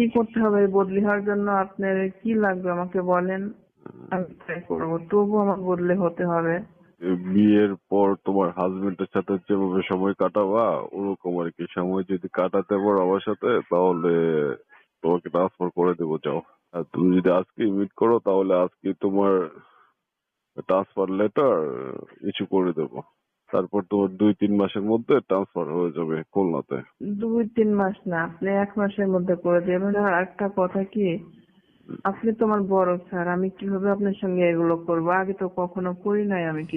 কি করতে হবে? বদলি হওয়ার জন্য আপনার কি লাগবে? আমাকে বলেন। আমি ট্রাই করব। তবু আমার বদলে হতে হবে। বিয়ের পর তোমার হাজবেন্ডের সাথে যেভাবে সময় কাটাবা, ওরকম আর কি। সময় যদি কাটাতে পারো আমার সাথে, তাহলে তোমাকে ট্রান্সফার করে দেবো, যাও। আর তুমি যদি আজকে মিট করো, তাহলে আজকে তোমার ট্রান্সফার লেটার ইস্যু করে দেবো। তারপর তোমার দুই তিন মাসের মধ্যে ট্রান্সফার হয়ে যাবে খুলনাতে। দুই তিন মাস না আপনি এক মাসের মধ্যে করে দেবেন। আর একটা কথা কি আপনি তো আমার বড় স্যার আমি কীভাবে আপনার সঙ্গে এগুলো করব? আগে তো কখনো করি নাই আমি কি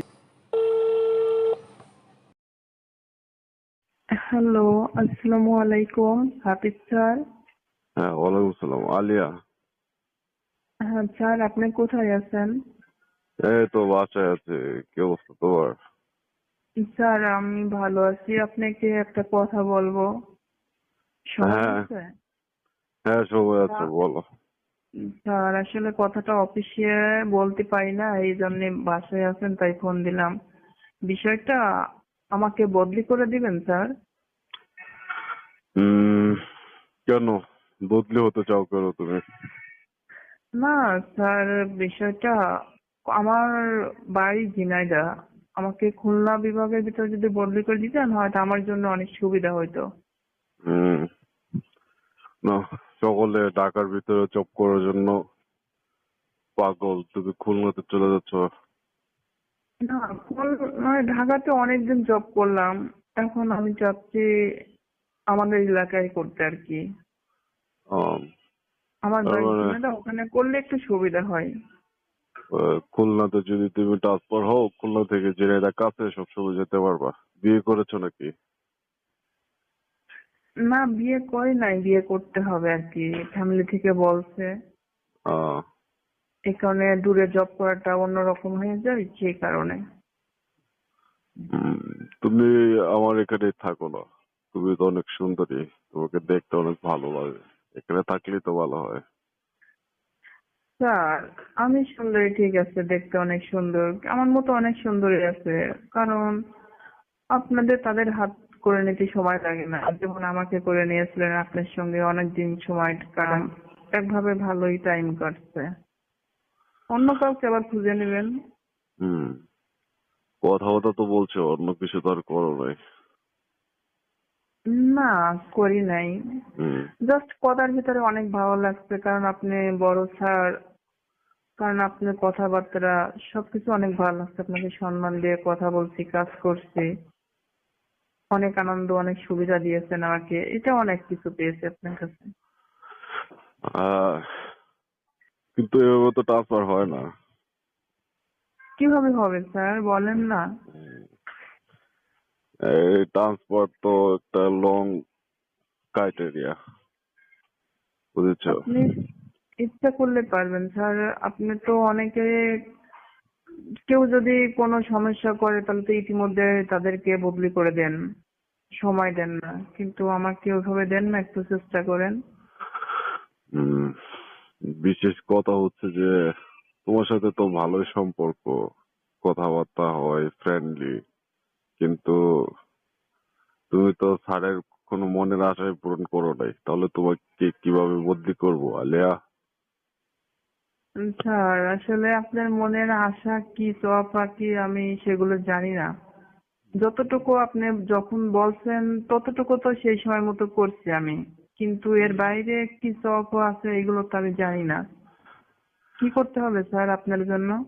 হ্যালো আসসালামু আলাইকুম হাফিজ স্যার। হ্যাঁ ওয়ালাইকুম আসসালাম আলিয়া। হ্যাঁ স্যার আপনি কোথায় আছেন? এই তো বাসায় আছে কি অবস্থা তোমার? স্যার আমি ভালো আছি। আপনাকে একটা কথা বলব। হ্যাঁ। হ্যাঁ সময় আছে বলো। স্যার আসলে কথাটা অফিসে বলতে পারি না এই জন্য বাসায় আছেন তাই ফোন দিলাম। বিষয়টা আমাকে বদলি করে দিবেন স্যার? কেন? বদলি হতে চাও কেন তুমি? না স্যার বিষয়টা আমার বাড়ি ঝিনাইদা আমাকে খুলনা বিভাগের ভিতরে যদি বদলি করে দিতেন হয়তো আমার জন্য অনেক সুবিধা হইতো। হুম। না সকলে ঢাকার ভিতরে জব করার জন্য পাগল তুমি খুলনাতে চলে যাচ্ছ। না খুল- মানে ঢাকাতে অনেকদিন জব করলাম। এখন আমি চাচ্ছি আমাদের এলাকায় করতে আর কি। আম, আমার বাড়ি মানে- ওখানে করলে একটু সুবিধা হয়। খুলনাতে যদি তুমি ট্রান্সফার হও খুলনা থেকে জেনেদা কাছে সবসময় যেতে পারবা। বিয়ে করেছ নাকি? না বিয়ে করি নাই বিয়ে করতে হবে আর কি ফ্যামিলি থেকে বলছে। এই কারণে দূরে জব করাটা অন্যরকম হয়ে যায় সেই কারণে। তুমি আমার এখানে থাকো না। তুমি তো অনেক সুন্দরী তোমাকে দেখতে অনেক ভালো লাগে। এখানে থাকলেই তো ভালো হয়। স্যার আমি সুন্দরী ঠিক আছে দেখতে অনেক সুন্দর। আমার মতো অনেক সুন্দরী আছে। কারণ আপনাদের তাদের হাত করে নিতে সময় লাগে না। যেমন আমাকে করে নিয়েছিলেন আপনার সঙ্গে অনেক দিন সময় কারণ একভাবে ভালোই টাইম কাটছে। অন্য কাউকে আবার খুঁজে নেবেন। হুম। কথাবার্তা তো বলছো অন্য কিছু তো আর করো নাই। না করি নাই। জাস্ট কথার ভিতরে অনেক ভালো লাগছে কারণ আপনি বড় স্যার কারণ আপনার কথাবার্তা সবকিছু অনেক ভালো লাগছে। আপনাকে সম্মান দিয়ে কথা বলছি কাজ করছি। অনেক আনন্দ অনেক সুবিধা দিয়েছেন আমাকে। এটা অনেক কিছু পেয়েছি আপনার কাছে। কিন্তু এভাবে তো ট্রান্সফার হয় না। কীভাবে হবে স্যার? বলেন না। এই ট্রান্সফার তো একটা লং ক্রাইটেরিয়া বুঝেছ? আপনি ইচ্ছা করলে পারবেন, স্যার। আপনি তো অনেকে, কেউ যদি কোনো সমস্যা করে, তাহলে তো ইতিমধ্যে তাদেরকে বদলি করে দেন। সময় দেন না। কিন্তু আমাকে ওইভাবে দেন না, একটু চেষ্টা করেন। বিশেষ কথা হচ্ছে যে, তোমার সাথে তো ভালোই সম্পর্ক, কথাবার্তা হয় ফ্রেন্ডলি কিন্তু তুমি তো স্যারের কোনো মনের আশায় পূরণ করো নাই। তাহলে তোমাকে কীভাবে বদলি করব, আলিয়া? স্যার, আসলে আপনার মনের আশা কি চাওয়া কি, আমি সেগুলো জানি না। যতটুকু আপনি যখন বলছেন, ততটুকু তো সেই সময় মতো করছি আমি। কিন্তু এর বাইরে কি চাওয়া আছে, এগুলো তো আমি জানি না। কি করতে হবে স্যার আপনার জন্য?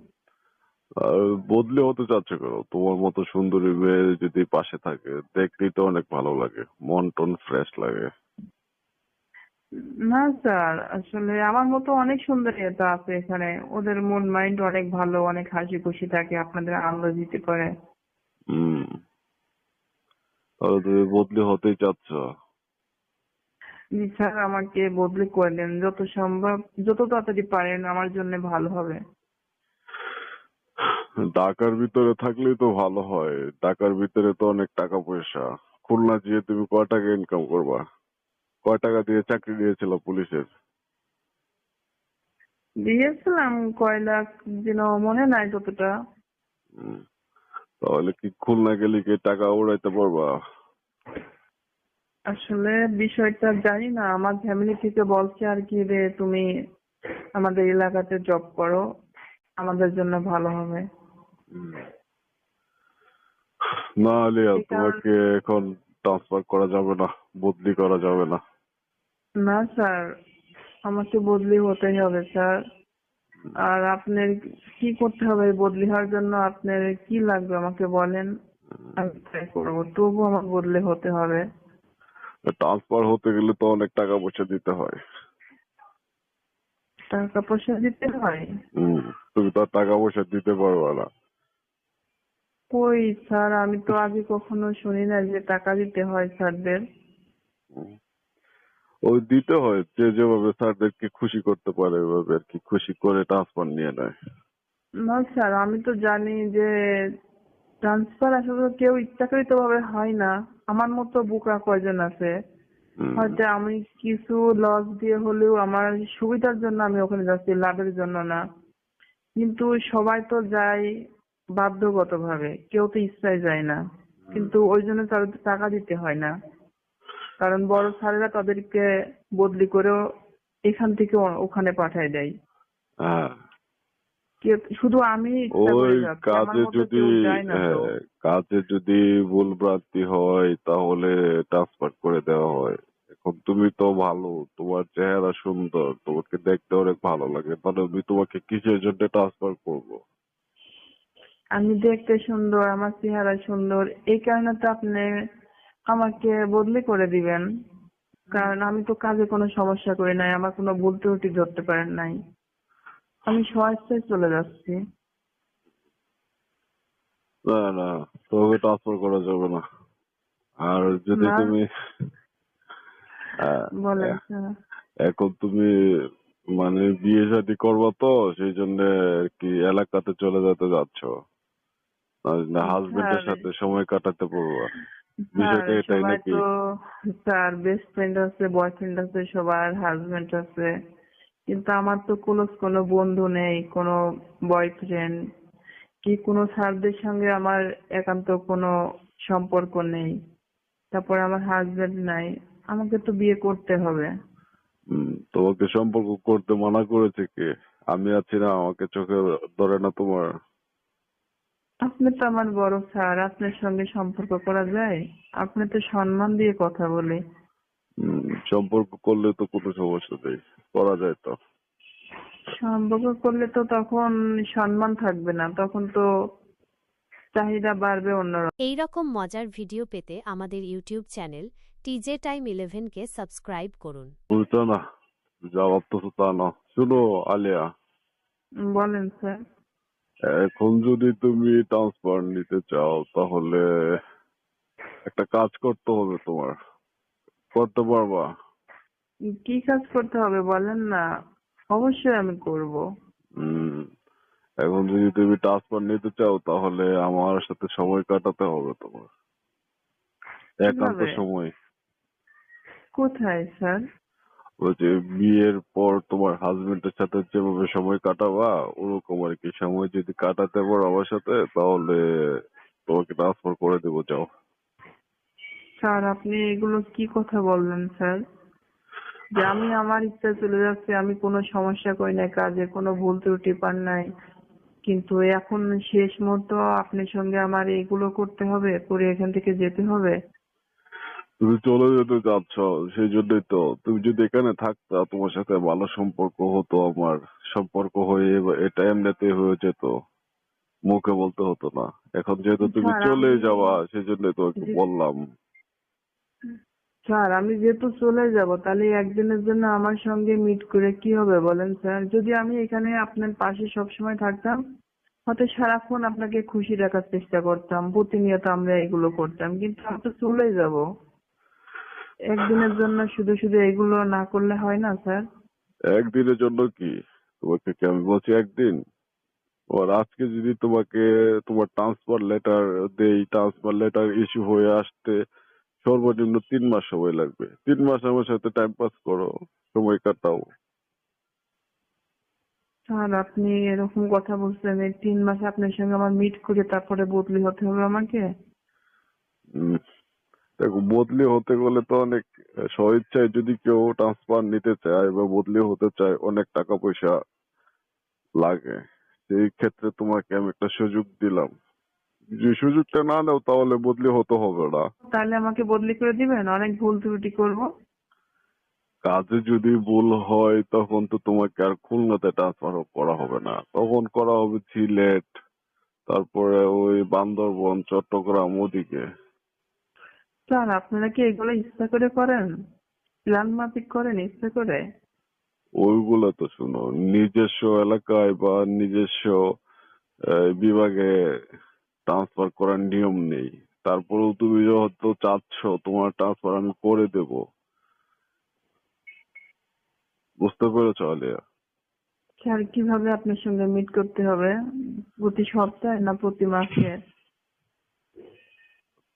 আর বদলে হতে চাচ্ছে কেন? তোমার মতো সুন্দরী মেয়ে যদি পাশে থাকে, দেখতেই তো অনেক ভালো লাগে। মন টন ফ্রেশ লাগে। না স্যার আসলে আমার মতো অনেক সুন্দরীতা আছে এখানে। ওদের মন মাইন্ড অনেক ভালো অনেক হাসি খুশি থাকে আপনাদের আনন্দ দিতে পারে হম। তাহলে তুমি বদলি হতেই চাচ্ছ। জি স্যার আমাকে বদলি করে দেন। যত সম্ভব যত তাড়াতাড়ি পারেন আমার জন্য ভালো হবে। ঢাকার ভিতরে থাকলেই তো ভালো হয়। ঢাকার ভিতরে তো অনেক টাকা পয়সা। খুলনা গিয়ে তুমি কয় টাকা ইনকাম করবা? কয় টাকা দিয়ে চাকরি দিয়েছিল পুলিশের? দিয়েছিলাম কয় লাখ যেন মনে নাই ততটা তাহলে কি খুলনা গেলে কি টাকা উড়াইতে পারবা? আসলে বিষয়টা জানি না আমার ফ্যামিলি থেকে বলছে আর কি যে তুমি আমাদের এলাকাতে জব করো আমাদের জন্য ভালো হবে। না আলিয়া তোমাকে এখন ট্রান্সফার করা যাবে না বদলি করা যাবে না। না স্যার। আমাকে বদলি হতেই হবে স্যার। আর আপনার কি করতে হবে বদলি হওয়ার জন্য? আপনার কি লাগবে আমাকে বলেন? আমি ট্রাই করব। তবু আমার বদলি হতে হবে। ট্রান্সফার হতে গেলে তো অনেক টাকা পয়সা দিতে হয়। টাকা পয়সা দিতে হয়? হুম তুমি তো টাকা পয়সা দিতে পারবে না। কই স্যার? আমি তো আগে কখনো শুনি না যে টাকা দিতে হয় স্যারদের। ওই দিতে হয় যে যেভাবে স্যারদেরকে খুশি করতে পারে ওইভাবে আর কি খুশি করে ট্রান্সফার নিয়ে নেয়। না স্যার আমি তো জানি যে ট্রান্সফার আসলে কেউ ইচ্ছাকৃত ভাবে হয় না। আমার মতো বোকা কয়জন আছে? হয়তো আমি কিছু লস দিয়ে হলেও আমার সুবিধার জন্য আমি ওখানে যাচ্ছি লাভের জন্য না। কিন্তু সবাই তো যায় বাধ্যগত ভাবে কেউ তো ইচ্ছায় যায় না। কিন্তু ওই জন্য তাদের টাকা দিতে হয় না। কারণ বড় স্যারেরা তাদেরকে বদলি করেও এখান থেকে ওখানে পাঠায় দেয়। হ্যাঁ। শুধু আমি ওই কাজে যদি হ্যাঁ কাজে যদি ভুল ভ্রান্তি হয় তাহলে ট্রান্সফার করে দেওয়া হয়। এখন তুমি তো ভালো তোমার চেহারা সুন্দর তোমাকে দেখতে অনেক ভালো লাগে। তাহলে আমি তোমাকে কিসের জন্য ট্রান্সফার করব? আমি দেখতে সুন্দর আমার চেহারা সুন্দর। এই কারণে তো আপনি আমাকে বদলি করে দিবেন। কারণ আমি তো কাজে কোনো সমস্যা করি নাই আমার কোনো ভুল ত্রুটি ধরতে পারেন নাই। আমি স্বেচ্ছায় চলে যাচ্ছি। না না ট্রান্সফার করা যাবে না। আর যদি। তুমি এখন তুমি মানে বিয়ে শাদী করব তো সেই জন্য কি এলাকাতে চলে যেতে যাচ্ছ। হাজবেন্ডের। সাথে সময় কাটাতে পারবা বিষয়টা এটাই সবাই নাকি? তো স্যার বেস্ট ফ্রেন্ড আছে বয়ফ্রেন্ড আছে সবার হাজবেন্ড আছে। কিন্তু আমার তো ক্লোজ কোনো বন্ধু নেই কোনো বয়ফ্রেন্ড কি কোনো স্যারদের সঙ্গে আমার একান্ত কোনো সম্পর্ক নেই। তারপর আমার হাজবেন্ড নাই আমাকে তো বিয়ে করতে হবে। তোমাকে সম্পর্ক করতে মানা করেছে কে? আমি আছি না আমাকে চোখে ধরে না তোমার। আপনি তো আমার বড় স্যার আপনার সঙ্গে সম্পর্ক করা যায়? আপনি তো সম্মান দিয়ে কথা বলে। সম্পর্ক করলে তো কোনো সমস্যা নেই করা যায় তো। সম্পর্ক করলে তো তখন সম্মান থাকবে না তখন তো চাহিদা বাড়বে অন্যরকম। এই রকম মজার ভিডিও পেতে আমাদের ইউটিউব চ্যানেল টিজে টাইম ইলেভেনকে সাবস্ক্রাইব করুন। বুঝছ না জবাব তো তা না। শুনো আলিয়া। বলেন স্যার। এখন যদি তুমি ট্রান্সফার নিতে চাও তাহলে একটা কাজ করতে হবে তোমার। করতে পারবা? কি কাজ করতে হবে বলেন না অবশ্যই আমি করব। হুম এখন যদি তুমি ট্রান্সফার নিতে চাও তাহলে আমার সাথে সময় কাটাতে হবে তোমার। একান্ত? সময়। কোথায় স্যার? যে বিয়ের পর তোমার হাজবেন্ডের সাথে যেভাবে সময় কাটাবা, ওরকম আর কি। সময় যদি কাটাতে পারো আমার সাথে, তাহলে তোমাকে ট্রান্সফার করে দেবো, যাও। স্যার, আপনি এগুলো কি কথা বললেন, স্যার? যে আমি আমার ইচ্ছা চলে যাচ্ছি, আমি কোনো সমস্যা করি নাই, কাজে কোনো ভুল ত্রুটি পান নাই। কিন্তু এখন শেষ মুহূর্ত, আপনার সঙ্গে আমার এগুলো করতে হবে, করে এখান থেকে যেতে হবে। তুমি চলে যেতে চাচ্ছ সেই জন্যই তো। তুমি যদি এখানে থাকতা তোমার সাথে ভালো সম্পর্ক হতো আমার। সম্পর্ক হয়ে এটা এমনিতে হয়ে যেত মুখে বলতে হতো না। এখন যেহেতু তুমি চলে যাওয়া সেই জন্য তোমাকে। বললাম। স্যার আমি যেহেতু চলে যাব তাহলে একদিনের জন্য আমার সঙ্গে মিট করে কি হবে বলেন স্যার? যদি আমি এখানে আপনার পাশে সবসময় থাকতাম হয়তো সারাক্ষণ আপনাকে খুশি রাখার চেষ্টা করতাম প্রতিনিয়ত আমরা এগুলো করতাম। কিন্তু আমি তো চলে যাব। একদিনের জন্য শুধু শুধু এগুলো না করলে হয় না স্যার? একদিনের জন্য কি? তোমাকে কি আমি বলছি একদিন? আর আজকে যদি তোমাকে তোমার ট্রান্সফার লেটার দেই ট্রান্সফার লেটার ইস্যু হয়ে আসতে সর্বনিম্ন তিন মাস সময় লাগবে। তিন মাস আমার সাথে টাইম পাস করো সময় কাটাও। স্যার আপনি এরকম কথা বলছেন এই তিন মাসে আপনার সঙ্গে আমার মিট করে তারপরে বদলি হতে হবে আমাকে? দেখো বদলি হতে গেলে তো অনেক স্বইচ্ছায় যদি কেউ ট্রান্সফার নিতে চায় বা বদলি হতে চায় অনেক টাকা পয়সা লাগে। সেই ক্ষেত্রে তোমাকে আমি একটা সুযোগ দিলাম। যে সুযোগটা না নাও তাহলে বদলি হতে হবে না। তাহলে আমাকে বদলি করে দিবেন? অনেক ভুল ত্রুটি করব। কাজে যদি ভুল হয় তখন তো তোমাকে আর খুলনাতে ট্রান্সফার করা হবে না। তখন করা হবে সিলেট তারপরে ওই বান্দরবন চট্টগ্রাম ওদিকে। স্যার আপনারা কি এগুলো ইচ্ছা করে করেন? প্ল্যান মাফিক করেন ইচ্ছা করে? ওইগুলো তো শুনো নিজস্ব এলাকায় বা নিজস্ব বিভাগে ট্রান্সফার করার নিয়ম নেই। তারপরেও তুমি যেহেতু চাচ্ছ তোমার ট্রান্সফার আমি করে দেব। বুঝতে পেরেছ আলিয়া? স্যার কীভাবে আপনার সঙ্গে মিট করতে হবে? প্রতি সপ্তাহে না প্রতি মাসে?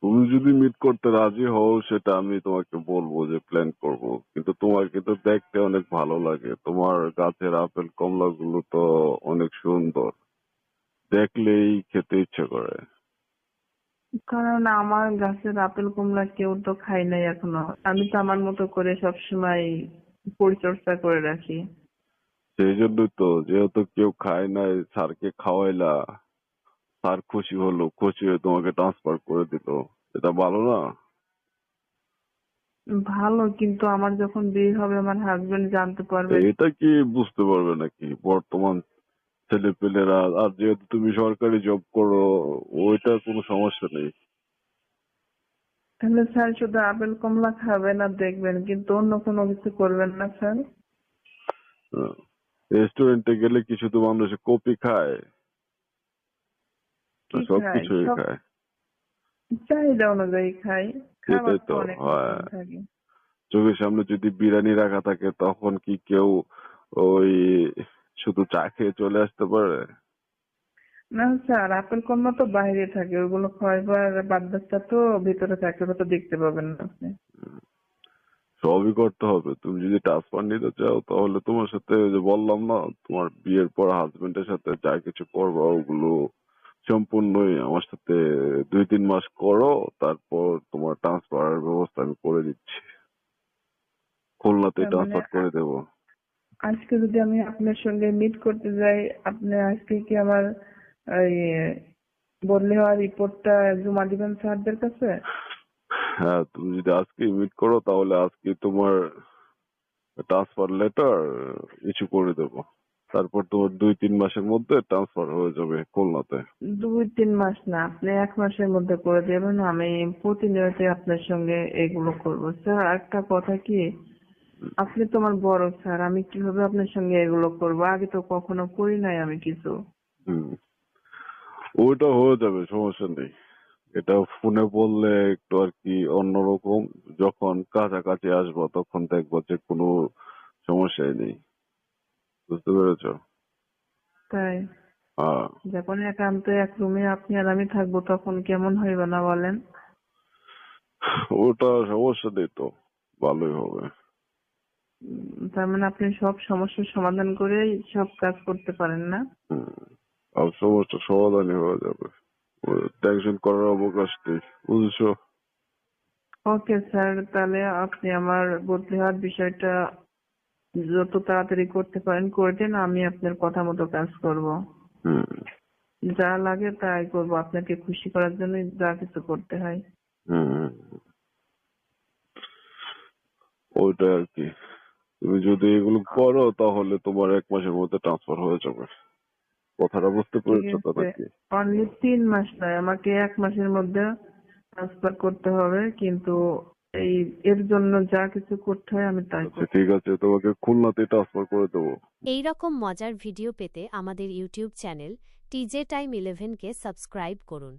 তুমি যদি মিট করতে রাজি হও সেটা আমি তোমাকে বলব যে প্ল্যান করব। কিন্তু তোমার কিন্তু দেখতে অনেক ভালো লাগে। তোমার গাছের আপেল কমলা গুলো তো অনেক সুন্দর। দেখলেই খেতে ইচ্ছে করে। কারণ আমার গাছের আপেল কমলা কেউ তো খাই নাই এখনও। আমি তো আমার মতো করে সবসময় পরিচর্যা করে রাখি। সেই জন্যই তো যেহেতু কেউ খায় নাই স্যারকে খাওয়াইলা। স্যার খুশি হলো খুশি হয়ে তোমাকে ট্রান্সফার করে দিল। এটা ভালো না? ভালো কিন্তু আমার যখন বিয়ে হবে আমার হাজবেন্ড জানতে পারবে। এটা কি বুঝতে পারবে নাকি? বর্তমান ছেলে পেলেরা আর যেহেতু তুমি সরকারি জব করো ওইটার কোনো সমস্যা নেই। তাহলে স্যার শুধু আপেল কমলা খাবেন আর দেখবেন কিন্তু অন্য কোনো কিছু করবেন না স্যার রেস্টুরেন্টে গেলে কি শুধু মানুষ কপি খায়? কি সব খায়? চাহিদা অনুযায়ী খাই খাবার তো তো। থাকে চোখের সামনে যদি বিরিয়ানি রাখা থাকে তখন কি কেউ ওই শুধু চা খেয়ে চলে আসতে পারে না স্যার আপেল কমলা তো বাইরে থাকে ওগুলো খাইবার বাদ্দারটা তো ভিতরে থাকে ওটা তো দেখতে পাবেন না আপনি সবই করতে হবে তুমি যদি ট্রান্সফার নিতে চাও তাহলে তোমার সাথে ওই যে বললাম না তোমার বিয়ের পর হাজবেন্ডের সাথে যা কিছু করবা ওগুলো সম্পূর্ণই আমার সাথে দুই তিন মাস করো তারপর তোমার ট্রান্সফার ব্যবস্থা আমি করে দিচ্ছি। খুলনাতে মানে ট্রান্সফার করে দেবো। আজকে যদি আমি আপনার সঙ্গে মিট করতে যাই আপনি আজকে কি আমার ওই বদলি হওয়ার রিপোর্টটা জমা দিবেন স্যারদের কাছে? হ্যাঁ তুমি যদি আজকে মিট করো তাহলে আজকে তোমার ট্রান্সফার লেটার ইস্যু করে দেবো। তারপর তোমার দুই তিন মাসের মধ্যে ট্রান্সফার হয়ে যাবে খুলনাতে। দুই তিন মাস না আপনি এক মাসের মধ্যে করে দেবেন আমি প্রতিনিয়ত আপনার সঙ্গে এগুলো করব। স্যার একটা কথা কি? আপনি তো আমার বড় স্যার আমি কীভাবে আপনার সঙ্গে এগুলো করব? আগে তো কখনো করি নাই আমি কিছু। হুম ওইটা হয়ে যাবে সমস্যা নেই। এটা ফোনে বললে একটু আর কি অন্যরকম যখন কাছাকাছি আসব তখন দেখব যে কোনো সমস্যাই নেই। বুঝতে পেরেছ? তাই। হ্যাঁ যখন একান্ত এক রুমে আপনি আর আমি থাকব তখন কেমন হইবে না বলেন? ওটা সমস্যা নেই তো ভালোই হবে। তার মানে আপনি সব সমস্যার সমাধান করে সব কাজ করতে পারেন না? আর সমস্যার সমাধানই হয়ে যাবে। টেনশন করার অবকাশ নেই বুঝছ? ওকে স্যার তাহলে আপনি আমার বদলি হওয়ার বিষয়টা যত তাড়াতাড়ি করতে পারেন করে দেন আমি আপনার কথা মতো কাজ করব। হুম। যা লাগে তাই করব আপনাকে খুশি করার জন্য যা কিছু করতে হয়। হুম ওইটা আর কি। তুমি যদি এগুলো করো তাহলে তোমার এক মাসের মধ্যে ট্রান্সফার হয়ে যাবে। কথাটা বুঝতে পেরেছ তো। নাকি অনলি তিন মাস নয় আমাকে এক মাসের মধ্যে ট্রান্সফার করতে হবে কিন্তু এই এর জন্য যা কিছু করতে হয় আমি তাই আচ্ছা ঠিক আছে তোমাকে খুলনাতে ট্রান্সফার করে দেবো। এই রকম মজার ভিডিও পেতে আমাদের ইউটিউব চ্যানেল টিজে টাইম ইলেভেনকে সাবস্ক্রাইব করুন।